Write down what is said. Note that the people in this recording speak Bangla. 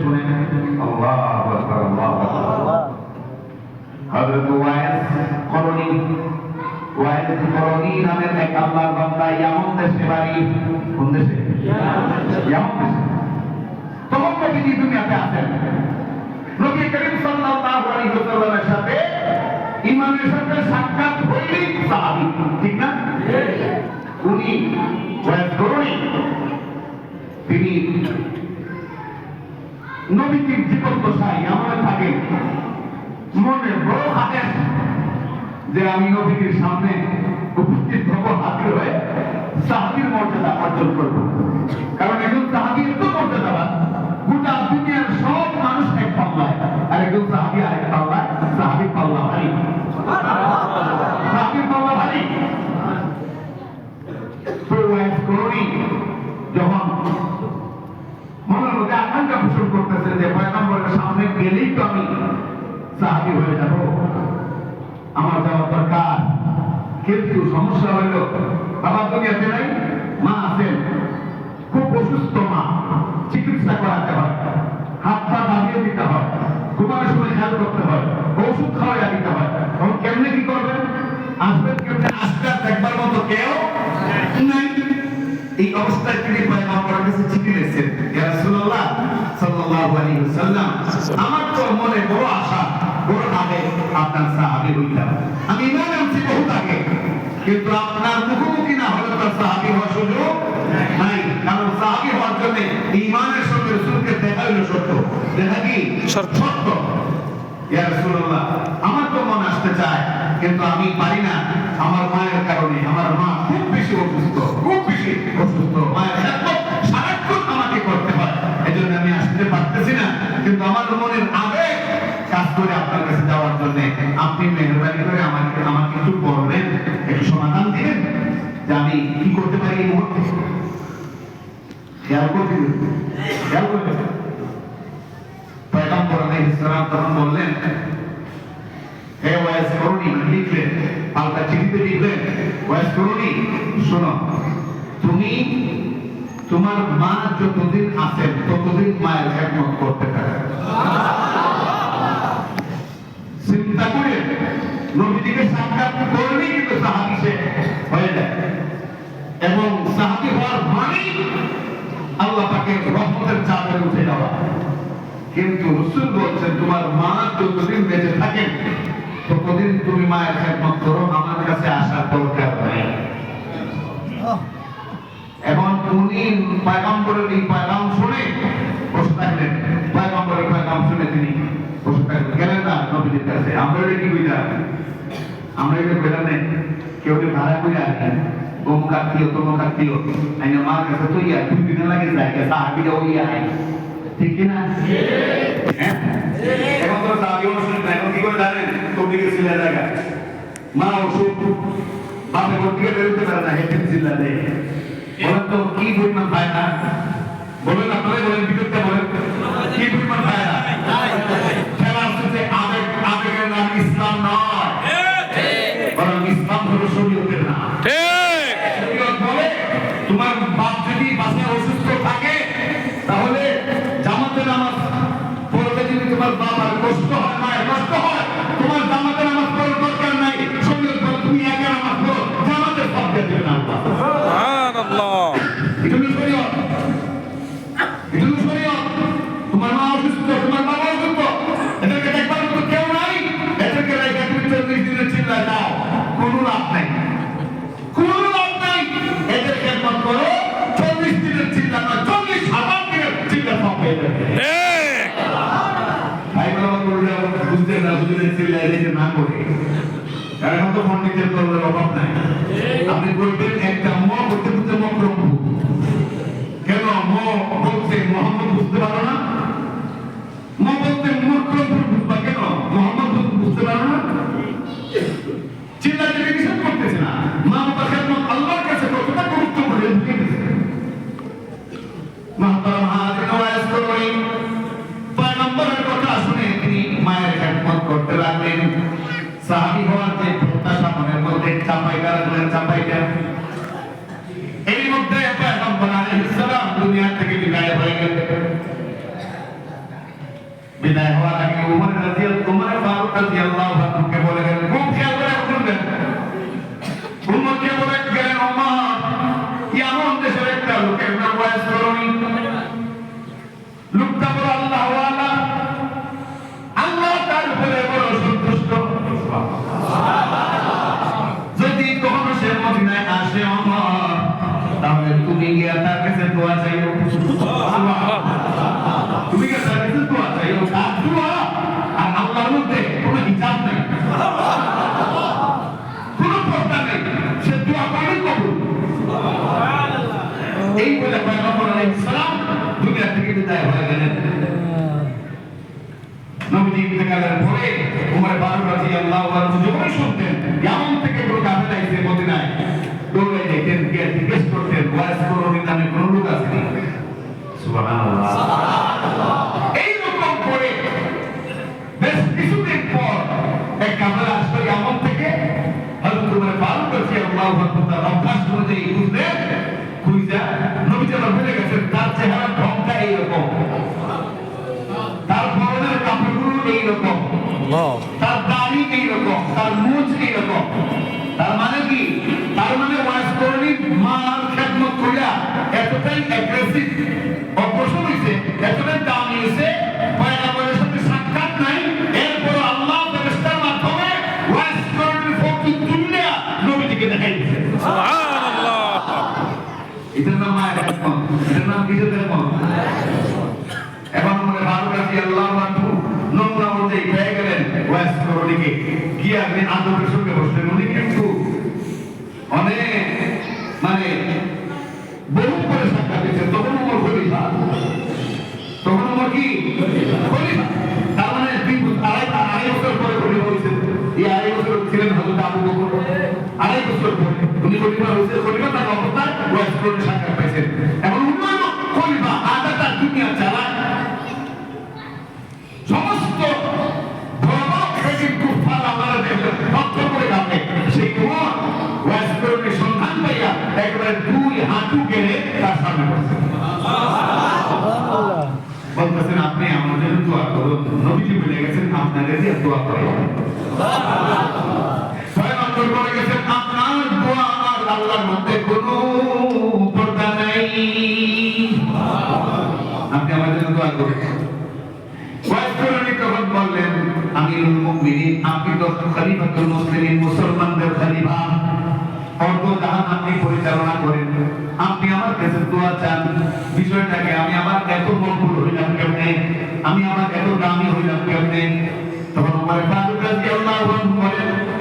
শুনেন। আল্লাহু হযরত ওয়াইস করণী ওয়াইস করণী নামের এক আল্লাহর বান্দা ইয়ামন দেশে বাড়ি। কোন দেশে? ইয়ামন দেশে। তখন নবীজি দুনিয়াতে আসেন নবী করিম সাল্লাল্লাহু আলাইহি ওয়াসাল্লামের সাথে ইমামের সাথে সাক্ষাৎ হইলেই সাহাবী। ঠিক না? উনি ওয়াইস করণী তিনি নবীজির জীবন দশায় এমন থাকে। মনে বড় আদেশ যে আমি নবীজির সামনে উপস্থিত হব হাজির হয়ে সাহাবির মর্যাদা অর্জন করব। কারণ একজন সাহাবি সাহাবি হয়ে যাব। আমার যাওয়ার দরকার। কিন্তু সমস্যা হইল, বাবা দুনিয়াতে নাই, মা আছেন। খুব অসুস্থ মা, চিকিৎসা করাতে হয়। হাত পা দাবিয়ে দিতে হয়। ঘুমানোর সময় খেয়াল করতে হয়। ওষুধ খাওয়াইয়া দিতে হয়। তখন কেমনে কি করবেন? আসবেন কেমনে? আর দেখবার মতো কেউ নাই। এই অবস্থায় তিনি পয়গম্বরের কাছে চিঠি লিখছেন ইয়া রাসূলুল্লাহ সাল্লাল্লাহু আলাইহি ওয়াসাল্লাম, আমার তো মনে বড় আশা। আগে আপনার সাহাবী আমি ইমান আনছি বহুত আগে কিন্তু আপনার মুখোমুখি না হলে তো সাহাবী হওয়ার সুযোগ নাই। কারণ সাহাবী হওয়ার জন্য ইমানের সঙ্গে রসুলকে দেখা হইল সত্য। দেখা কি? সত্য। ইয়া রাসূলুল্লাহ আমার তো মন আসতে চায় কিন্তু আমি পারি না। আমার মায়ের কারণে আমার মা খুব বেশি অসুস্থ খুব বেশি অসুস্থ। মায়ের করে আপনার কাছে যাওয়ার জন্য আপনি মেহরবানি করে আমাকে আমাকে একটু বলবেন, একটু সমাধান দিবেন? যে আমি কি করতে পারি এই মুহূর্তে? খেয়াল করতে খেয়াল করতে মায়ের খেদমত করতে পারে। চিন্তা করে। নবীজিকে সাক্ষাৎ করলেই কিন্তু সাহাবি সে হয়ে যায়। এবং সাহাবি হওয়ার মানেই আল্লাহ তাকে রহমতের চাদরে উঠে যাওয়া। কিন্তু রসুল বলছেন তোমার মা যতদিন বেঁচে থাকেন ততদিন তুমি মায়ের খেদমত করো আমার কাছে আসার দরকার নাই। এখন উনি পয়গম্বরের এই পয়গাম শুনে বসে থাকলেন পয়গম্বরের পয়গাম শুনে তিনি বসে থাকলেন গেলেন না কাছে আমরা কি বুঝা আমরা এটা বেড়া নেই। কেউ কে ভাড়া করে আসি অমুক আত্মীয় তমুক আত্মীয় আইনা মার কাছে তো ইয়া দুই দিনে লাগে যায় সাহাবিরা ওই আয়। ঠিক কি না হ্যাঁ? এখন তো সাহাবি অসুখ না এখন কি করে জানেন তবলিগে ছিলেন জায়গা মা অসুখ বাপে কোন দিকে বেরোতে পারে না, হেঁটে চিল্লা দেয়। বলেন তো, কি পরিমাণ পায় না? বলেন আপনারা বলেন বিদ্যুৎটা না বুঝতে চিল্লা এদেরকে না অভাব নাই। আপনি বলবেন, একটা ম করতে কেন ম বলতে করতে লাগলেন সাহাবি হওয়ার যে প্রত্যাশা মনের মধ্যে চাপাইটা রাখলেন চাপাইটা এই মধ্যে পয়গম্বর আলাইহিস দুনিয়া থেকে বিদায় হয়ে গেলেন বিদায় হওয়ার আগে উমর রাদিয়াল্লাহু উমর ফারুক রাদিয়াল্লাহু আনহুকে বলে গেলেন খুব খেয়াল করে শুনবেন উমরকে বলে সে দোয়া করে কবুল। এই বলে পয়গম্বর আলাইহিস সালাম দুনিয়া থেকে বিদায় হয়ে গেলেন। নবীজি ইন্তেকালের পরে উমর ফারুক রাদিয়াল্লাহু আনহু যখন শুনতেন ইয়ামান থেকে কোনো কাফেলা এসে মদিনায় দৌড়ে যেতেন গিয়ে জিজ্ঞেস করতেন ওয়াইস করোনি নামে কোনো লোক আছে? সুবহানাল্লাহ। রাদিয়াল্লাহু আনহু তার অভ্যাস অনুযায়ী বুঝলেন খুঁজা নবীজি আমার ভুলে গেছেন তার চেহারা ঢংটা এইরকম। তার পরনের কাপড়গুলো এইরকম। তার দাড়ি এইরকম তার মুখ নাম কিসের খেদমত এখন মনে কাছে আল্লাহ বান্ধু নোংরা অনুযায়ী পেয়ে গেলেন ওয়াইস করলিকে গিয়ে আপনি আদবের সঙ্গে বসলেন। উনি কিন্তু অনেক মানে বহু করে সাক্ষাৎ দিচ্ছেন তখন উমর খলিফা। তখন উমর কি? খলিফা। তার মানে আড়াই আড়াই বছর পরে খলিফা হয়েছেন এই আড়াই বছর ছিলেন হযরত আবু বকর। আড়াই বছর পরে উনি খলিফা হয়েছেন। ওয়াসকরণের সন্ধান পাইয়া একবারে দুই হাঁটু গেলে তার সামনে বসে বলতেছেন, আপনি আমাদের দোয়া করুন। নবীজি বলে গেছেন আপনাদের দিয়ে করে। ছয় নম্বর বলে গেছেন, আপনার দোয়া আর আল্লাহর মধ্যে কোনো পর্দা নাই। আপনি আমাদের দোয়া করুন। তখন বললেন, আমিরুল মুমিনিন, আপনি তো খলিফাতুল মুসলিমিন মুসলমানদের খলিফা অর্ধ জাহান আপনি পরিচালনা করেন। আপনি আমার কাছে দোয়া চান। বিষয়টাকে আমি আমার এত মকবুল হইলাম কেমনে? আমি আমার এত দামি হইলাম কেমনে? তখন আমার ফারুক রাজি আল্লাহ বলেন